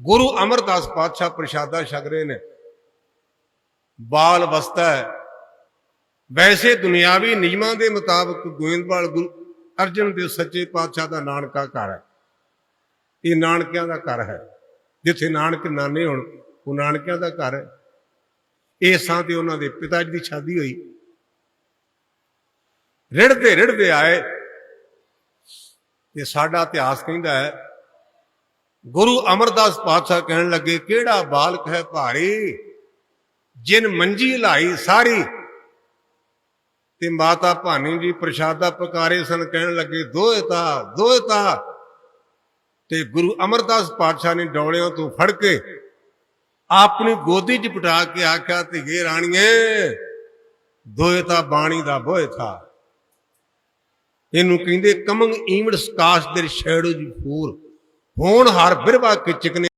ਗੁਰੂ ਅਮਰਦਾਸ ਪਾਤਸ਼ਾਹ ਪ੍ਰਸ਼ਾਦਾ ਛਕ ਰਹੇ ਨੇ। ਬਾਲ ਅਵਸਥਾ ਹੈ। ਵੈਸੇ ਦੁਨਿਆਵੀ ਨਿਯਮਾਂ ਦੇ ਮੁਤਾਬਕ ਗੋਇੰਦਵਾਲ ਗੁਰੂ ਅਰਜਨ ਦੇਵ ਸੱਚੇ ਪਾਤਸ਼ਾਹ ਦਾ ਨਾਨਕਾ ਘਰ ਹੈ। ਇਹ ਨਾਨਕਿਆਂ ਦਾ ਘਰ ਹੈ। ਜਿੱਥੇ ਨਾਨਕ ਨਾਨੇ ਹੋਣ, ਉਹ ਨਾਨਕਿਆਂ ਦਾ ਘਰ ਹੈ। ਇਸ ਥਾਂ ਤੇ ਉਹਨਾਂ ਦੇ ਪਿਤਾ ਜੀ ਦੀ ਸ਼ਾਦੀ ਹੋਈ। ਰਿੜਦੇ ਰਿੜਦੇ ਆਏ। ਤੇ ਸਾਡਾ ਇਤਿਹਾਸ ਕਹਿੰਦਾ ਹੈ ਗੁਰੂ ਅਮਰਦਾਸ ਪਾਤਸ਼ਾਹ ਕਹਿਣ ਲੱਗੇ, ਕਿਹੜਾ ਬਾਲਕ ਹੈ ਭਾਰੀ? ਜਿਨ ਮੰਜੀ ਲਾਈ ਸਾਰੀ। ਤੇ ਮਾਤਾ ਭਾਨੀ ਜੀ ਪ੍ਰਸ਼ਾਦਾ ਪਕਾਰੇ ਸਨ, ਕਹਿਣ ਲੱਗੇ ਦੋਇਤਾ ਦੋਇਤਾ ਤੇ। ਗੁਰੂ ਅਮਰਦਾਸ ਪਾਤਸ਼ਾਹ ਨੇ ਡੌਲਿਆਂ ਤੋਂ ਫੜ ਕੇ ਆਪਣੀ ਗੋਦੀ 'ਚ ਪਟਾ ਕੇ ਆਖਿਆ ਧੀਏ ਰਾਣੀਏ ਦੋਇਤਾ ਬਾਣੀ ਦਾ ਬੋਏ ਥਾ। ਇਹਨੂੰ ਕਹਿੰਦੇ, ਕਮੰਗ ਈਮੜ ਸਕਾਸ਼ ਦੇ ਛੇੜੋ ਜੀ ਫੂਰ ਹੋਣ ਹਰ ਬਿਰਵਾ ਕਿਚਕ ਨੇ